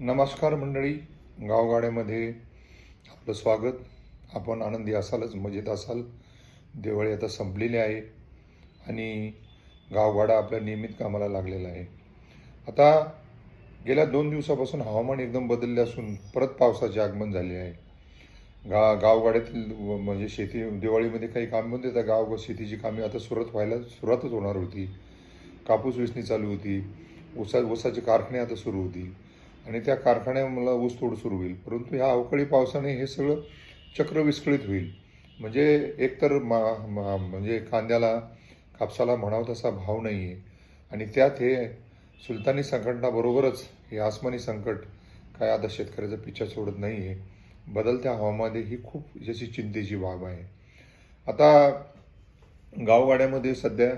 नमस्कार मंडळी गावगाड्यामध्ये आपलं स्वागत. आपण आनंदी असालच मजेत असाल. दिवाळी आता संपलेली आहे आणि गावगाडा आपल्या नियमित कामाला लागलेला आहे. आता गेल्या दोन दिवसापासून हवामान एकदम बदलले असून परत पावसाचे आगमन झाले आहे. गा गावगाड्यातील म्हणजे शेती दिवाळीमध्ये काही कामे होते तर गाव शेतीची कामे आता सुरत व्हायला सुरुवातच होणार होती. कापूस वेचणी चालू होती. ऊसा ऊसाचे कारखाने आता सुरू होती. आणि त्या कारखान्याला ऊसतोड सुरू होईल. परंतु ह्या अवकाळी पावसाने हे सगळं चक्र विस्कळीत होईल. म्हणजे एकतर मा मा म्हणजे कांद्याला कापसाला म्हणावं तसा भाव नाही आहे आणि त्यात हे सुलतानी संकटाबरोबरच हे आसमानी संकट काय आता शेतकऱ्याचा पिच्छा सोडत नाही आहे बदलत्या हवामध्ये ही खूप जशी चिंतेची बाब आहे. आता गावगाड्यामध्ये सध्या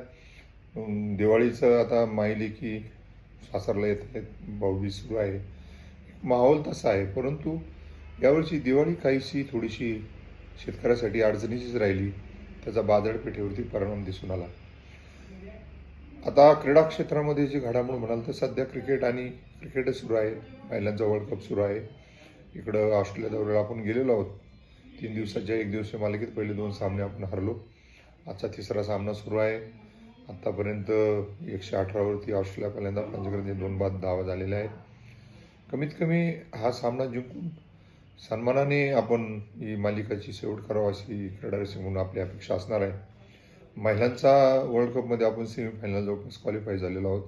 दिवाळीचं आता माहिली की सासरला येत आहेत बावडी सुरू आहे. माहोल तसा आहे परंतु यावर्षी दिवाळी काहीशी थोडीशी शेतकऱ्यासाठी अडचणीचीच राहिली. त्याचा बाजारपेठेवरती परिणाम दिसून आला. आता क्रीडा क्षेत्रामध्ये जी घडामोड म्हणाल तर सध्या क्रिकेट आणि क्रिकेटच सुरू आहे. महिलांचा वर्ल्ड कप सुरू आहे. इकडं ऑस्ट्रेलिया दौऱ्याला आपण गेलेलो आहोत. तीन दिवसाच्या एक दिवसीय मालिकेत पहिले दोन सामने आपण हरलो. आजचा तिसरा सामना सुरू आहे. आत्तापर्यंत एकशे अठरावरती ऑस्ट्रेलिया पहिल्यांदा पंचकरणे दोन बाद धावा झालेल्या आहेत. कमीत कमी हा सामना जिंकून सन्मानाने आपण ही मालिकाची शेवट करावं अशी क्रीडारसी म्हणून आपली अपेक्षा असणार आहे. महिलांचा वर्ल्ड कपमध्ये आपण सेमीफायनल जवळपास क्वालिफाय झालेलो आहोत.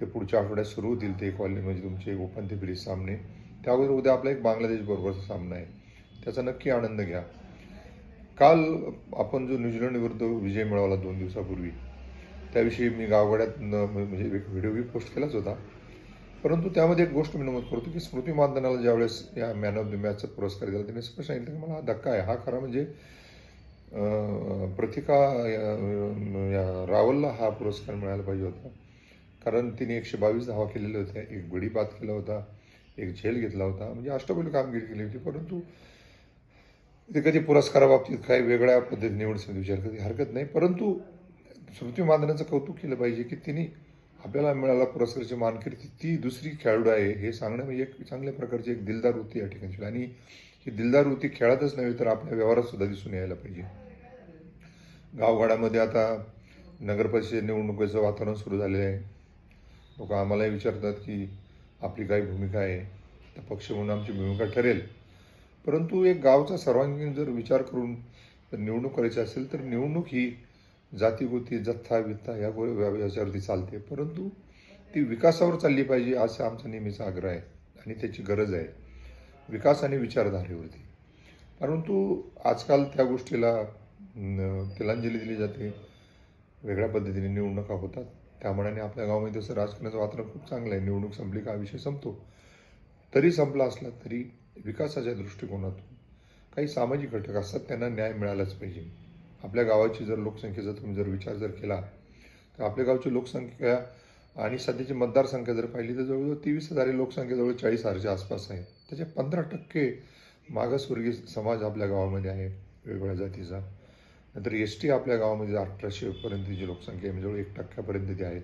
ते पुढच्या आठवड्यात सुरू होतील ते क्वालि म्हणजे तुमचे उपांत्य फेरी सामने. त्या अगोदर उद्या आपला एक बांगलादेश बरोबरचा सामना आहे. त्याचा नक्की आनंद घ्या. काल आपण जो न्यूझीलंड विरुद्ध विजय मिळवला दोन दिवसापूर्वी त्याविषयी मी गावगाड्यात म्हणजे एक व्हिडिओ पोस्ट केलाच होता. परंतु त्यामध्ये एक गोष्ट मी नमूद करतो की स्मृती मानधनाला ज्यावेळेस या मॅन ऑफ द मॅचचा पुरस्कार दिला त्याने स्पष्ट सांगितलं की मला हा धक्का आहे. हा खरा म्हणजे प्रतिका या- रावलला हा पुरस्कार मिळायला पाहिजे होता. कारण तिने एकशे बावीस धावा केलेल्या होत्या एक गडी बाद केला होता एक झेल घेतला होता. म्हणजे अष्टपैलू कामगिरी केली होती. परंतु ते कधी पुरस्काराबाबतीत काही वेगळ्या पद्धतीने निवड समिती विचार कधी हरकत नाही. परंतु स्मृती मानधनाचं कौतुक केलं पाहिजे की तिने आपल्याला मिळाला पुरस्काराची मानकरी. ती दुसरी खेळाडू आहे हे सांगणं म्हणजे एक चांगल्या प्रकारची एक दिलदार वृत्ती या ठिकाणी आणि ही दिलदार वृत्ती खेळातच नव्हे तर आपल्या व्यवहारात सुद्धा दिसून यायला पाहिजे. गावगाड्यामध्ये आता नगरपरिषद निवडणुकीचं वातावरण सुरू झालेलं आहे. लोक आम्हालाही विचारतात की आपली काय भूमिका आहे? तर पक्ष म्हणून आमची भूमिका ठरेल. परंतु एक गावचा सर्वांगीण जर विचार करून जर निवडणूक करायची असेल तर निवडणूक ही जातीगुती जथ्था वित्ता या गो याच्यावरती चालते. परंतु ती विकासावर चालली पाहिजे असा आमचा नेहमीचा आग्रह आहे आणि त्याची गरज आहे. विकास आणि विचारधारेवरती. परंतु आजकाल त्या गोष्टीला तिलांजली दिली जाते. वेगळ्या पद्धतीने निवडणुका होतात. त्यामानाने आपल्या गावामध्ये तसं राजकारणाचं वातावरण खूप चांगलं आहे. निवडणूक संपली का विषय संपतो. तरी संपला असला तरी विकासाच्या दृष्टिकोनातून काही सामाजिक घटक असतात त्यांना न्याय मिळालाच पाहिजे. आपल्या गावाची जर लोकसंख्येचा तुम्ही जर विचार जर केला तर आपल्या गावची लोकसंख्या आणि सध्याची मतदारसंख्या जर पाहिली तर जवळजवळ तेवीस हजार लोकसंख्या जवळ चाळीस हजारच्या आसपास आहे. त्याचे पंधरा टक्के मागासवर्गीय समाज आपल्या गावामध्ये आहे वेगवेगळ्या जातीचा. नंतर एस टी आपल्या गावामध्ये अठराशेपर्यंतची लोकसंख्या आहे म्हणजे जवळ एक टक्क्यापर्यंत ते आहेत.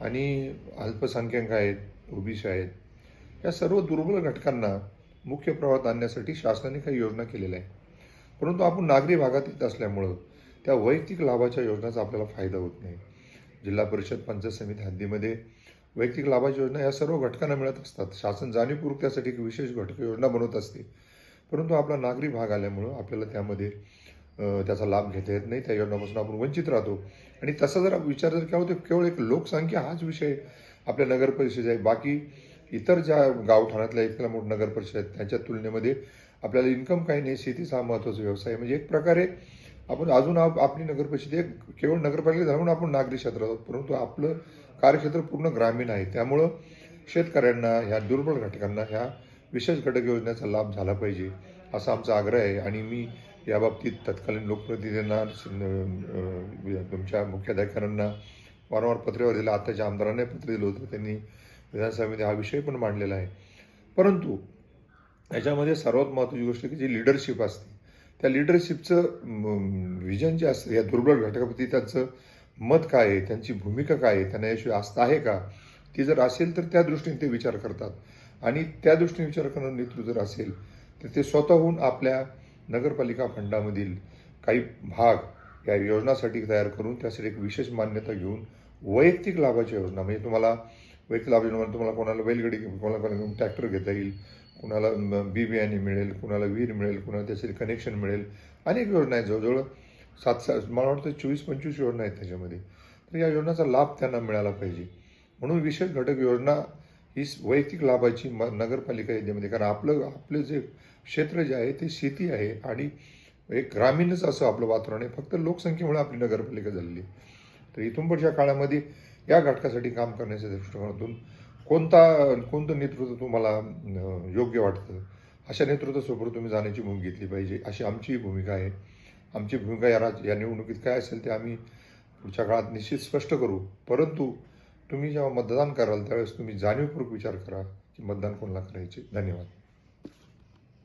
आणि अल्पसंख्याक आहेत ओबीसी आहेत. या सर्व दुर्बल घटकांना मुख्य प्रवाहात आणण्यासाठी शासनाने काही योजना केलेल्या आहे परंतु आपण नागरी भागात येत असल्यामुळं त्या वैयक्तिक लाभाच्या योजनाचा आपल्याला फायदा होत नाही. जिल्हा परिषद पंचायत समिती हद्दीमध्ये वैयक्तिक लाभाच्या योजना या सर्व घटकांना मिळत असतात. शासन जाणीवपूर्वक त्यासाठी एक विशेष घटक योजना बनवत असते. परंतु आपला नागरी भाग आल्यामुळं आपल्याला त्यामध्ये त्याचा लाभ घेता येत नाही. त्या योजनापासून आपण वंचित राहतो. आणि तसा जर विचार जर केला तर केवळ एक लोकसंख्या हाच विषय आपल्या नगर परिषद आहे. बाकी इतर ज्या गावठाणातल्या इतक्या मोठ नगर परिषद आहेत त्यांच्या तुलनेमध्ये आपल्याला इन्कम काही नाही शेतीचा हा महत्त्वाचा व्यवसाय म्हणजे एक प्रकारे आपण अजून आप आपली नगर परिषद एक केवळ नगरपालिका झालं म्हणून आपण नागरी क्षेत्रात आहोत. परंतु आपलं कार्यक्षेत्र पूर्ण ग्रामीण आहे. त्यामुळं शेतकऱ्यांना ह्या दुर्बल घटकांना ह्या विशेष घटक योजनेचा लाभ झाला पाहिजे असा आमचा आग्रह आहे. आणि मी याबाबतीत तत्कालीन लोकप्रतिनिधींना तुमच्या मुख्याधिकाऱ्यांना वारंवार पत्रेवर दिलं. आताच्या आमदारांना पत्र दिलं होतं. त्यांनी विधानसभेमध्ये हा विषय पण मांडलेला आहे. परंतु याच्यामध्ये सर्वात महत्त्वाची गोष्ट की जी लिडरशिप असते त्या लिडरशिपचं विजन जे असतं या दुर्बल घटकाप्रती त्यांचं मत काय आहे त्यांची भूमिका काय आहे त्यांना याशिवाय आस्था आहे का? ती जर असेल तर त्या दृष्टीने ते विचार करतात. आणि त्या दृष्टीने विचार करणारं नेतृत्व जर असेल तर ते स्वतःहून आपल्या नगरपालिका फंडामधील काही भाग या योजनासाठी तयार करून त्यासाठी एक विशेष मान्यता घेऊन वैयक्तिक लाभाची योजना म्हणजे तुम्हाला वैयक्तिक लाभ तुम्हाला कोणाला बैलगाडी कोणाला ट्रॅक्टर घेता येईल कुणाला बी बियाणे मिळेल कुणाला विहीर मिळेल कुणाला त्यासाठी कनेक्शन मिळेल. अनेक योजना आहेत जवळजवळ सात सात मला वाटतं चोवीस पंचवीस योजना आहेत त्याच्यामध्ये. तर या योजनाचा लाभ त्यांना मिळाला पाहिजे. म्हणून विशेष घटक योजना ही वैयक्तिक लाभाची म नगरपालिका याच्यामध्ये कारण आपलं आपलं जे क्षेत्र जे आहे ते शेती आहे आणि एक ग्रामीणच असं आपलं वातावरण आहे. फक्त लोकसंख्येमुळे आपली नगरपालिका झालेली आहे. तर इथून पुढच्या काळामध्ये या घटकासाठी काम करण्याच्या दृष्टिकोनातून कोणता कोणतं नेतृत्व तुम्हाला योग्य वाटतं? अशा नेतृत्वासोबत तुम्ही जाण्याची भूमिका घेतली पाहिजे अशी आमची भूमिका आहे. आमची भूमिका या राज या निवडणुकीत काय असेल ते आम्ही पुढच्या काळात निश्चित स्पष्ट करू. परंतु तुम्ही जेव्हा मतदान कराल त्यावेळेस तुम्ही जाणीवपूर्वक विचार करा की मतदान कोणाला करायचे. धन्यवाद.